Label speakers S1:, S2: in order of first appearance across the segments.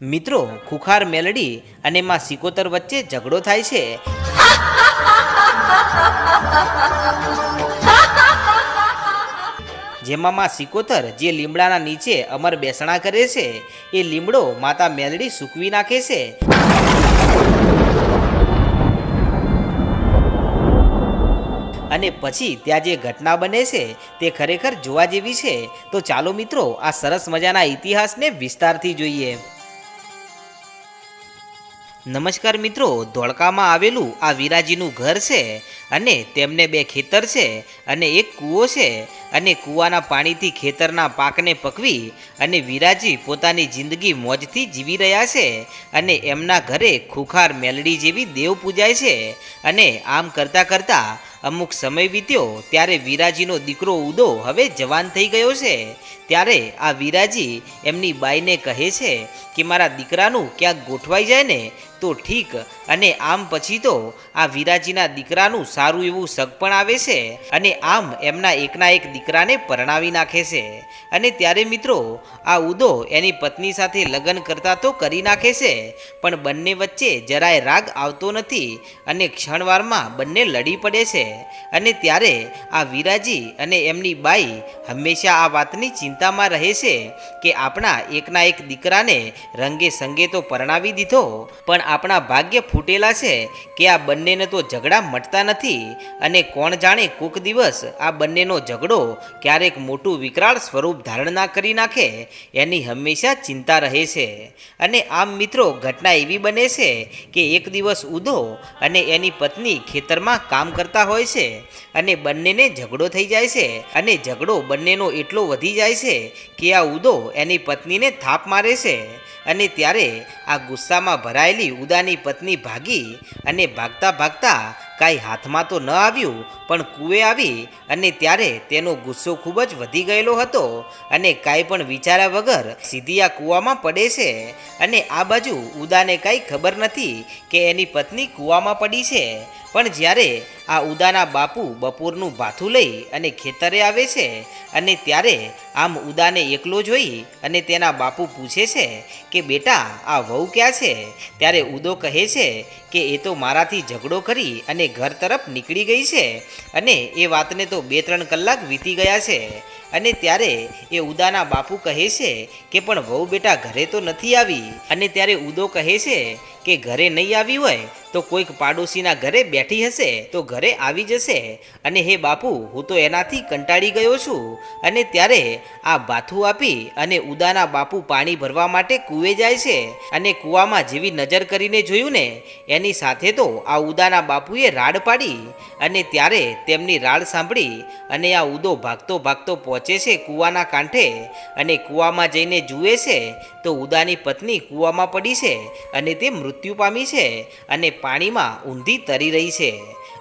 S1: મિત્રો, ખુખાર મેલડી અને માં સિકોતર વચ્ચે ઝઘડો થાય છે. જેમાં માં સિકોતર જે લીમડાના નીચે અમર બેસણા કરે છે, એ લીમડો માતા મેલડી સૂકવી નાખે છે. અને પછી ત્યાં જે ઘટના બને છે, તે ખરેખર જોવા જેવી છે. તો ચાલો મિત્રો, આ સરસ મજાના ઇતિહાસને વિસ્તારથી જોઈએ. નમસ્કાર મિત્રો, ધોળકામાં આવેલું આ વિરાજીનું ઘર છે અને તેમને બે ખેતર છે અને એક કૂવો છે અને કૂવાના પાણીથી ખેતરના પાકને પકવી અને વિરાજી પોતાની જિંદગી મોજથી જીવી રહ્યા છે અને એમના ઘરે ખુખાર મેલડી જેવી દેવ પૂજાય છે અને આમ કરતાં કરતાં અમુક સમય વીત્યો ત્યારે વિરાજીનો દીકરો ઉદો હવે જવાન થઈ ગયો છે. ત્યારે આ વિરાજી એમની બાઈને કહે છે કે, મારા દીકરાનું ક્યાંક ગોઠવાઈ જાય ને તો ઠીક. અને આમ પછી તો આ વિરાજીના દીકરાનું સારું એવું સગપણ આવે છે અને આમ એમના એકના એક દીકરાને પરણાવી નાખે છે. અને ત્યારે મિત્રો, આ ઉદો એની પત્ની સાથે લગ્ન કરતા તો કરી નાખે છે, પણ બંને વચ્ચે જરાય રાગ આવતો નથી અને ક્ષણવારમાં બંને લડી પડે છે. અને ત્યારે આ વિરાજી અને એમની બાઈ હંમેશા આ વાતની ચિંતામાં રહે છે કે આપણા એકના એક દીકરાને રંગે સંગે તો પરણાવી દીધો, પણ આપણા ભાગ્ય ફૂટેલા છે કે આ બંનેને તો ઝઘડા મટતા નથી અને કોણ જાણે કોક દિવસ આ બંનેનો ઝઘડો ક્યારેક મોટું વિકરાળ સ્વરૂપ ધારણ કરી નાખે, એની હંમેશા ચિંતા રહે છે. અને આમ મિત્રો, ઘટના એવી બને છે કે એક દિવસ ઉદો અને એની પત્ની ખેતરમાં કામ કરતા હોય છે અને બંનેને ઝઘડો થઈ જાય છે અને ઝઘડો બંનેનો એટલો વધી જાય છે કે આ ઉદો એની પત્નીને થાપ મારે છે. અને ત્યારે આ ગુસ્સામાં ભરાયેલી ઉદાની પત્ની ભાગી અને ભાગતા ભાગતા કાંઈ હાથમાં તો ન આવ્યું, પણ કૂવે આવી અને ત્યારે તેનો ગુસ્સો ખૂબ જ વધી ગયેલો હતો અને કાંઈ પણ વિચાર્યા વગર સીધી આ કૂવામાં પડે છે. અને આ બાજુ ઉદાને કાંઈ ખબર નથી કે એની પત્ની કૂવામાં પડી છે. પણ જ્યારે આ ઉદાના બાપુ બપોરનું ભાથું લઈ અને ખેતરે આવે છે અને ત્યારે આમ ઉદાને એકલો જોઈ અને તેના બાપુ પૂછે છે કે, બેટા, આ વહુ ક્યાં છે? ત્યારે ઉદો કહે છે કે, એ તો મારાથી ઝઘડો કરી અને ઘર તરફ નીકળી ગઈ છે અને એ વાતને તો બે ત્રણ કલાક વીતી ગયા છે. અને ત્યારે એ ઉદાના બાપુ કહે છે કે, પણ વહુ બેટા ઘરે તો નથી આવી. અને ત્યારે ઉદો કહે છે કે ઘરે નહીં આવી હોય તો કોઈક પાડોશીના ઘરે બેઠી હશે તો ઘરે આવી જશે. અને હે બાપુ, હું તો એનાથી કંટાળી ગયો છું. અને ત્યારે આ ભાથું આપી અને ઉદાના બાપુ પાણી ભરવા માટે કૂવે જાય છે અને કૂવામાં જેવી નજર કરીને જોયું ને, એની સાથે તો આ ઉદાના બાપુએ રાડ પાડી અને ત્યારે તેમની રાડ સાંભળી અને આ ઉદો ભાગતો ભાગતો પહોંચે છે કૂવાના કાંઠે અને કૂવામાં જઈને જુએ છે તો ઉદાની પત્ની કૂવામાં પડી છે અને તે મૃત્યુ પામી છે અને પાણીમાં ઊંધી તરી રહી છે.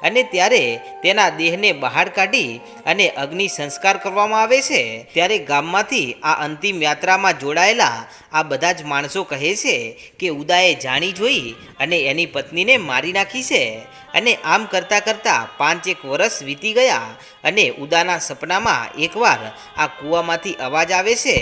S1: અને ત્યારે તેના દેહને બહાર કાઢી અને અગ્નિ સંસ્કાર કરવામાં આવે છે. ત્યારે ગામમાંથી આ અંતિમ યાત્રામાં જોડાયેલા આ બધા જ માણસો કહે છે કે ઉદાએ જાણી જોઈ અને એની પત્નીને મારી નાખી છે. અને આમ કરતાં કરતાં પાંચેક વર્ષ વીતી ગયા અને ઉદાના સપનામાં એકવાર આ કૂવામાંથી અવાજ આવે છે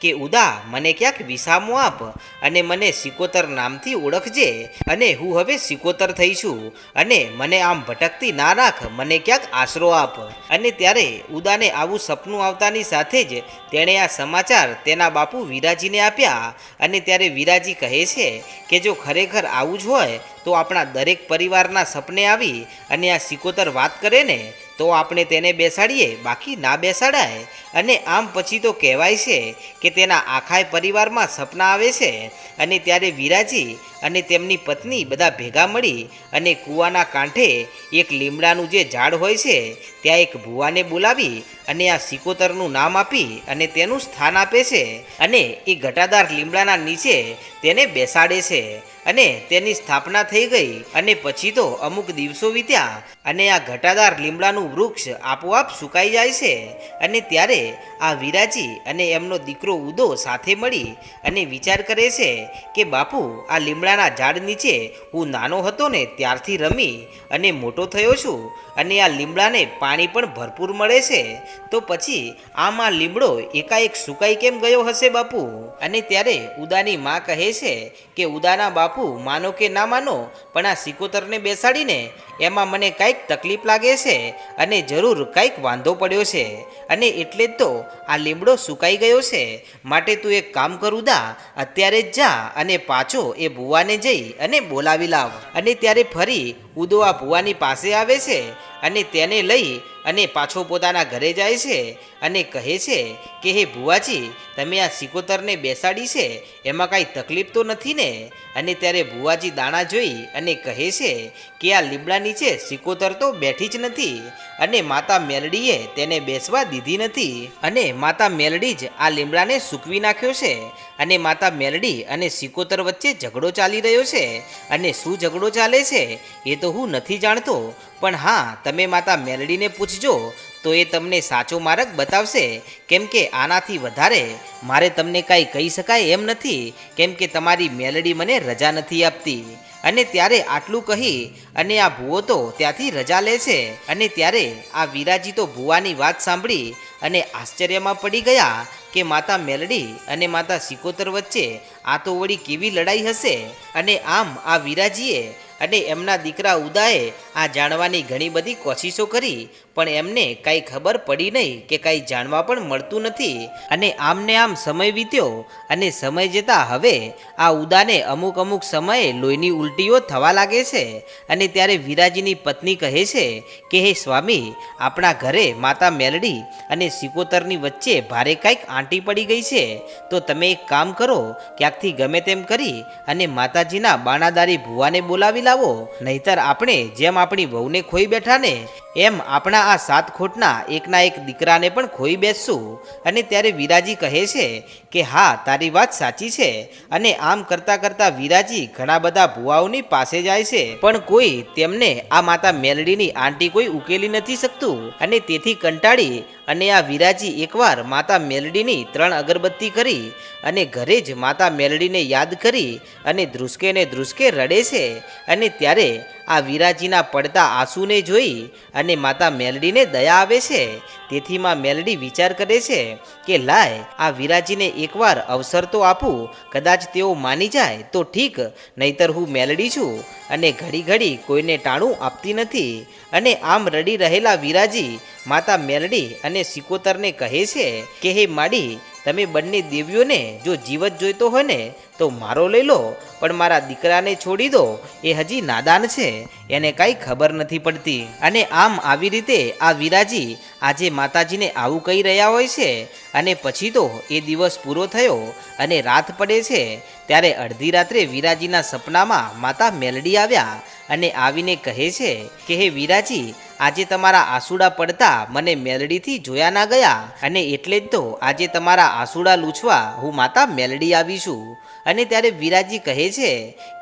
S1: કે, ઉદા, મને ક્યાંક વિસામો આપ અને મને સિકોતર નામથી ઓળખજે અને હું હવે સિકોતર થઈ છું અને મને આમ ભટકતી ના રાખ મને ક્યાંક આશરો આપ. અને ત્યારે ઉદાને આવું સપનું આવતાની સાથે જ તેણે આ સમાચાર તેના બાપુ વિરાજીને આપ્યા અને ત્યારે વિરાજી કહે છે કે, જો ખરેખર આવું જ હોય તો આપણા દરેક પરિવારના સપને આવી અને આ સિકોતર વાત કરે ને, તો આપણે તેને બેસાડીએ, બાકી ના બેસાડાય. અને આમ પછી તો કહેવાય છે કે તેના આખાય પરિવારમાં સપના આવે છે અને ત્યારે વિરાજી અને તેમની પત્ની બધા ભેગા મળી અને કૂવાના કાંઠે એક લીમડાનું જે ઝાડ હોય છે, ત્યાં એક ભુવાને બોલાવી અને આ સિકોતરનું નામ આપી અને તેનું સ્થાન આપે છે અને એ ઘટાદાર લીમડાના નીચે તેને બેસાડે છે. અને તેની સ્થાપના થઈ ગઈ અને પછી તો અમુક દિવસો વીત્યા અને આ ઘટાદાર લીમડાનું વૃક્ષ આપોઆપ સુકાઈ જાય છે અને ત્યારે આ વિરાજી અને એમનો દીકરો ઉદો સાથે મળી અને વિચાર કરે છે કે, બાપુ, આ લીમડાના ઝાડ નીચે હું નાનો હતો ને ત્યારથી રમી અને મોટો થયો છું અને આ લીમડાને પાણી પણ ભરપૂર મળે છે. તો પછી આમાં લીમડો એકાએક સુકાઈ કેમ ગયો હશે બાપુ? અને ત્યારે ઉદાની માં કહે છે કે, ઉદાના બાપુ માનો કે ના માનો, પણ આ સિકોતરને બેસાડીને એમાં મને કાંઈક તકલીફ લાગે છે અને જરૂર કાંઈક વાંધો પડ્યો છે. અને એટલે જ તો આ લીમડો સુકાઈ ગયો છે. માટે તું એક કામ કરું દા, અત્યારે જ જા અને પાછો એ ભુવાને જઈ અને બોલાવી લાવ. અને ત્યારે ફરી ઉદો આ ભુવાની પાસે આવે છે અને તેને લઈ અને પાછો પોતાના ઘરે જાય છે અને કહે છે કે, હે ભુવાજી, તમે આ સિકોતરને બેસાડી છે? એમાં કાંઈ તકલીફ તો નથી ને? અને ત્યારે ભુવાજી દાણા જોઈ અને કહે છે કે, આ લીમડા નીચે સિકોતર તો બેઠી જ નથી અને માતા મેલડીએ તેને બેસવા દીધી નથી. અને માતા મેલડી જ આ લીમડાને સૂકવી નાખ્યો છે અને માતા મેલડી અને સિકોતર વચ્ચે ઝઘડો ચાલી રહ્યો છે. અને શું ઝઘડો ચાલે છે એ તો હું નથી જાણતો. પણ હા, તમે માતા મેલડીને પૂછજો, તો એ તમને સાચો માર્ગ બતાવશે. કેમ કે આનાથી વધારે મારે તમને કાંઈ કહી શકાય એમ નથી. કેમ કે તમારી મેલડી મને રજા નથી આપતી. અને ત્યારે આટલું કહી અને આ ભૂવો તો ત્યાંથી રજા લે છે. અને ત્યારે આ વિરાજી તો ભુવાની વાત સાંભળી અને આશ્ચર્યમાં પડી ગયા કે માતા મેલડી અને માતા સિકોતર વચ્ચે આ તો વળી કેવી લડાઈ હશે? અને આમ આ વિરાજીએ અને એમના દીકરા ઉદાએ આ જાણવાની ઘણી બધી કોશિશો કરી. પણ એમને કાંઈ ખબર પડી નહીં કે કાંઈ જાણવા પણ મળતું નથી. અને આમને આમ સમય વીત્યો અને સમય જતાં હવે આ ઉદાને અમુક અમુક સમયે લોહીની ઉલટીઓ થવા લાગે છે અને ત્યારે વિરાજીની પત્ની કહે છે કે, હે સ્વામી, આપણા ઘરે માતા મેલડી અને સિકોતરની વચ્ચે ભારે કાંઈક આંટી પડી ગઈ છે. તો તમે એક કામ કરો, ક્યાંકથી ગમે તેમ કરી અને માતાજીના બાણાદારી ભુવાને બોલાવી લાવો. નહીતર આપણે જેમ આપણી વહુને ખોઈ બેઠા ને એમ આપણા આ સાત ખોટના એકના એક દીકરાને પણ ખોઈ બેસશું. અને ત્યારે વિરાજી કહે છે કે, હા, તારી વાત સાચી છે. અને આમ કરતાં કરતાં વિરાજી ઘણા બધા ભુવાઓની પાસે જાય છે. પણ કોઈ તેમને આ માતા મેલડીની આંટી કોઈ ઉકેલી નથી શકતું. અને તેથી કંટાળી અને આ વિરાજી એકવાર માતા મેલડીની ત્રણ અગરબત્તી કરી અને ઘરે જ માતા મેલડીને યાદ કરી અને ધ્રુસકે ને ધ્રુસકે રડે છે અને ત્યારે આ વિરાજીના પડતા આંસુને જોઈ અને માતા મેલડીને દયા આવે છે. તેથી માં મેલડી વિચાર કરે છે કે લાય, આ વિરાજીને એકવાર અવસર તો આપું, કદાચ તેઓ માની જાય તો ઠીક, નહીતર હું મેલડી છું અને ઘડી ઘડી કોઈને ટાણું આપતી નથી. અને આમ રડી રહેલા વિરાજી માતા મેલડી અને સિકોતરને કહે છે કે હે માડી તમે બંને દેવીઓને જો જીવત જોઈતો હોય ને, તો મારો લઈ લો, પણ મારા દીકરાને છોડી દો. એ હજી નાદાન છે, એને કાંઈ ખબર નથી પડતી. અને આમ આવી રીતે આ વિરાજી આજે માતાજીને આવું કહી રહ્યા હોય છે, અને પછી તો એ દિવસ પૂરો થયો અને રાત પડે છે, ત્યારે અડધી રાત્રે વિરાજીના સપનામાં માતા મેલડી આવ્યા અને આવીને કહે છે કે, હે વિરાજી આજે તમારા આસુડા પડતા મને મેલડીથી જોયા ના ગયા. અને એટલે જ તો આજે તમારા આસુડા લૂછવા હું માતા મેલડી આવી છું. અને ત્યારે વિરાજી કહે છે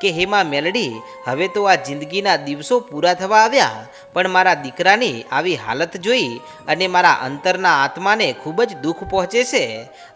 S1: કે હેમાં મેલડી, હવે તો આ જિંદગીના દિવસો પૂરા થવા આવ્યા. પણ મારા દીકરાની આવી હાલત જોઈ અને મારા અંતરના આત્માને ખૂબ જ દુઃખ પહોંચે છે.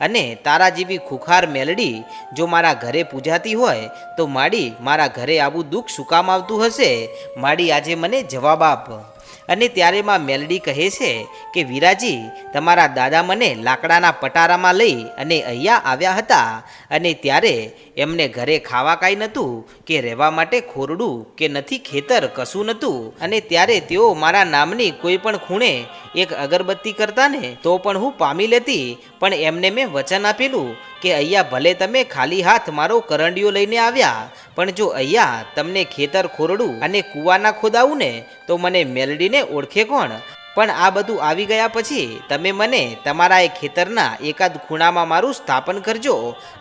S1: અને તારા જેવી ખુખાર મેલડી જો મારા ઘરે પૂજાતી હોય, તો માડી મારા ઘરે આવું દુઃખ શું કામ આવતું હશે? માડી આજે મને જવાબ આપ. અને ત્યારે માં મેલડી કહે છે કે, વિરાજી, તમારા દાદા મને લાકડાના પટારામાં લઈ અને અહીંયા આવ્યા હતા અને ત્યારે એમને ઘરે ખાવા કાંઈ નહોતું કે રહેવા માટે ખોરડું કે નથી, ખેતર કશું નહોતું. અને ત્યારે તેઓ મારા નામની કોઈ પણ ખૂણે એક અગરબત્તી કરતા ને તો પણ હું પામી લેતી. પણ એમને મેં વચન આપેલું કે અહીંયા ભલે તમે ખાલી હાથ મારો કરંડિયો લઈને આવ્યા, પણ જો અહીંયા તમને ખેતર ખોરડું અને કૂવાના ખોદાવું ને, તો મને મેલડીને ઓળખે કોણ? પણ આ બધું આવી ગયા પછી તમે મને તમારા એ ખેતરના એકાદ ખૂણામાં મારું સ્થાપન કરજો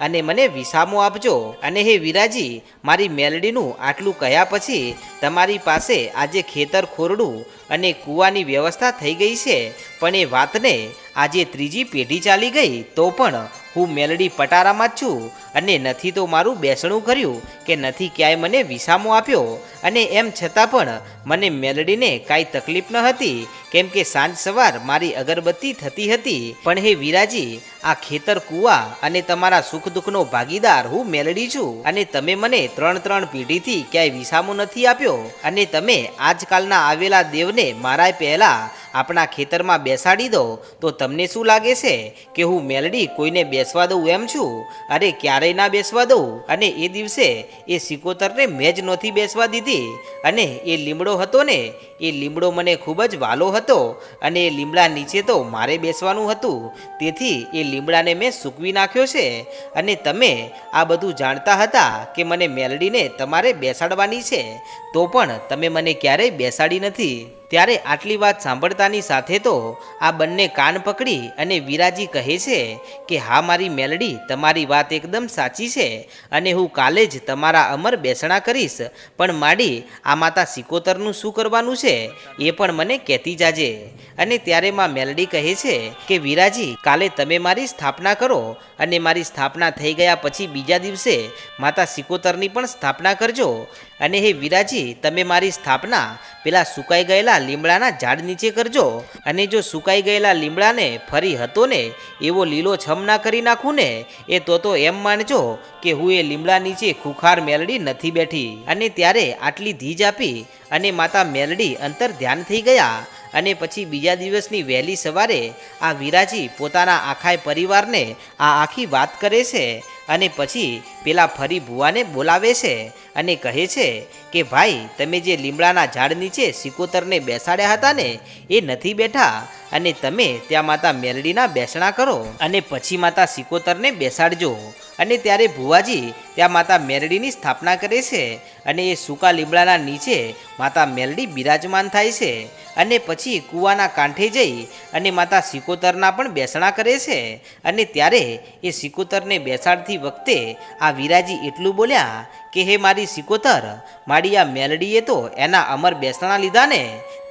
S1: અને મને વિસામો આપજો. અને હે વિરાજી, મારી મેલડીનું આટલું કહ્યા પછી તમારી પાસે આજે ખેતર ખોરડું અને કૂવાની વ્યવસ્થા થઈ ગઈ છે. પણ એ વાતને આજે ત્રીજી પેઢી ચાલી ગઈ તો પણ હું મેલડી પટારામાં જ છું અને નથી તો મારું બેસણું કર્યું કે નથી ક્યાંય મને વિસામો આપ્યો. અને એમ છતાં પણ મને મેલડીને કાંઈ તકલીફ ન હતી. કેમ કે સાંજ સવાર મારી અગરબત્તી થતી હતી. પણ હે વિરાજી, આ ખેતર કૂવા અને તમારા સુખ દુઃખનો ભાગીદાર હું મેલડી છું. અને તમે મને ત્રણ ત્રણ પેઢીથી ક્યાંય વિસામો નથી આપ્યો. અને તમે આજકાલના આવેલા દેવને મને મારા પહેલાં આપણા ખેતરમાં બેસાડી દો, તો તમને શું લાગે છે? કે હું મેલડી કોઈને બેસવા દઉં એમ છું? અરે ક્યારેય ના બેસવા દઉં? અને એ દિવસે એ સિકોતરને મેં જ નહોતી બેસવા દીધી. અને એ લીમડો હતો ને, એ લીમડો મને ખૂબ જ વાલો હતો. અને એ લીમડા નીચે તો મારે બેસવાનું હતું. તેથી એ લીમડાને મેં સૂકવી નાખ્યો છે. અને તમે આ બધું જાણતા હતા કે મને મેલડીને તમારે બેસાડવાની છે, તો પણ તમે મને ક્યારેય બેસાડી નથી. ત્યારે આટલી વાત સાંભળતાની સાથે તો આ બંને કાન પકડી અને વિરાજી કહે છે કે, હા, મારી મેલડી, તમારી વાત એકદમ સાચી છે અને હું કાલે જ તમારા અમર બેસણા કરીશ. પણ માડી, આ માતા સિકોતરનું શું કરવાનું છે? એ પણ મને કહેતી જાજે. અને ત્યારે માં મેલડી કહે છે કે, વિરાજી, કાલે તમે મારી સ્થાપના કરો અને મારી સ્થાપના થઈ ગયા પછી બીજા દિવસે માતા સિકોતરની પણ સ્થાપના કરજો. અને હે વિરાજી, તમે મારી સ્થાપના પેલા સુકાઈ ગયેલા લીમડાના ઝાડ નીચે કરજો અને જો સુકાઈ ગયેલા લીમડાને ફરી હતો ને એવો લીલો છમ ના કરી નાખું ને એ તો તો એમ માનજો કે હું એ લીમડા નીચે ખુખાર મેલડી નથી બેઠી. અને ત્યારે આટલી ધીજ આપી અને માતા મેલડી અંતર ધ્યાન થઈ ગયા અને પછી બીજા દિવસની વહેલી સવારે આ વિરાજી પોતાના આખા પરિવારને આ આખી વાત કરે છે અને પછી પેલા ફરી ભુવાને બોલાવે છે અને કહે છે કે, ભાઈ, તમે જે લીમડાના ઝાડ નીચે સિકોતરને બેસાડ્યા હતા ને, એ નથી બેઠા અને તમે ત્યાં માતા મેલડીના બેસણા કરો અને પછી માતા સિકોતરને બેસાડજો. અને ત્યારે ભુવાજી ત્યાં માતા મેરડીની સ્થાપના કરે છે અને એ સૂકા લીમડાના નીચે માતા મેલડી બિરાજમાન થાય છે અને પછી કૂવાના કાંઠે જઈ અને માતા સિકોતરના પણ બેસણા કરે છે અને ત્યારે એ સિકોતરને બેસાડતી વખતે આ વિરાજી એટલું બોલ્યા કે, હે મારી સિકોતર, મારી આ મેલડીએ તો એના અમર બેસણા લીધા ને.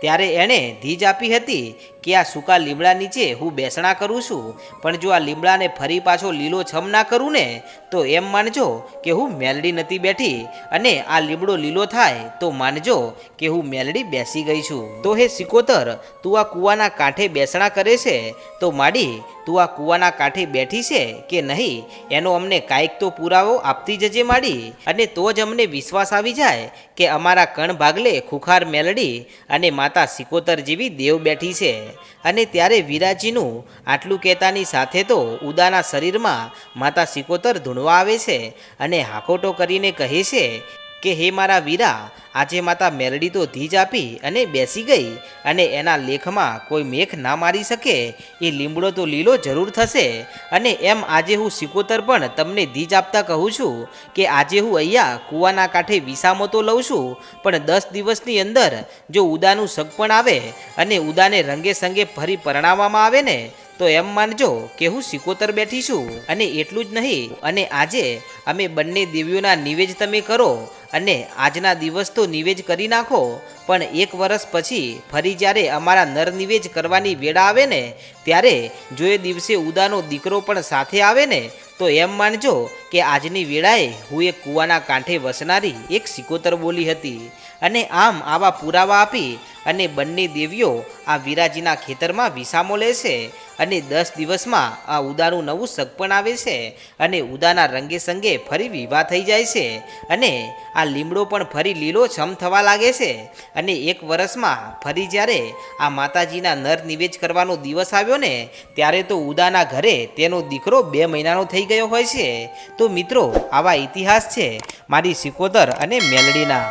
S1: ત્યારે એણે ધીજ આપી હતી કે, આ સૂકા લીમડા નીચે હું બેસણા કરું છું, પણ જો આ લીમડાને ફરી પાછો લીલો છમ ના કરું ને, તો એમ માનજો કે હું મેલડી નથી બેઠી અને આ લીમડો લીલો થાય તો માનજો કે હું મેલડી બેસી ગઈ છું. તો હે સિકોતર, તું આ કૂવાના કાંઠે બેસણા કરે છે? તો માડી તું આ કૂવાના કાંઠે બેઠી છે કે નહીં? એનો અમને કાંઈક તો પુરાવો આપતી જજે માડી. અને તો જ અમને વિશ્વાસ આવી જાય કે અમારા કણ ભાગલે ખુખાર મેલડી અને માતા સિકોતર જેવી દેવ બેઠી છે. અને ત્યારે વિરાજીનું આટલું કહેતાની સાથે તો ઉદાના શરીરમાં માતા સિકોતર ધૂણવા આવે છે અને હાકોટો કરીને કહે છે કે હે મારા વીરા, આજે માતા મેલડી તો ધીજ આપી અને બેસી ગઈ અને એના લેખમાં કોઈ મેઘ ના મારી શકે, એ લીમડો તો લીલો જરૂર થશે અને એમ આજે હું સિકોતર પણ તમને ધીજ આપતા કહું છું કે આજે હું અહીંયા કૂવાના કાંઠે વિસામો તો લઉં છું, પણ દસ દિવસની અંદર જો ઉદાનું સગપણ આવે અને ઉદાને રંગે સંગે ફરી પરણાવવામાં આવે ને, તો એમ માનજો કે હું સિકોતર બેઠી છું. અને એટલું જ નહીં, અને આજે અમે બંને દેવીઓના નિવેજ તમે કરો અને આજના દિવસ તો નિવેજ કરી નાખો, પણ એક વર્ષ પછી ફરી જ્યારે અમારા નર નિવેજ કરવાની વેળા આવે ને, ત્યારે જો એ દિવસે ઉદાનો દીકરો પણ સાથે આવે ને, તો એમ માનજો કે આજની વેળાએ હું એક કૂવાના કાંઠે વસનારી એક સિકોતર બોલી હતી. અને આમ આવા પુરાવા આપી અને બંને દેવીઓ આ વિરાજીના ખેતરમાં વિસામો લે છે. અને દસ દિવસમાં આ ઉદાનું નવું શક પણ આવે છે અને ઉદાના રંગે સંગે ફરી વિવાહ થઈ જાય છે અને આ લીમડો પણ ફરી લીલો છમ થવા લાગે છે અને એક વર્ષમાં ફરી જ્યારે આ માતાજીના નર નિવેજ કરવાનો દિવસ આવ્યો ને, ત્યારે તો ઉદાના ઘરે તેનો દીકરો બે મહિનાનો થઈ ગયો હોય છે. તો મિત્રો, આવા ઇતિહાસ છે મારી સિકોતર અને મેલડીના.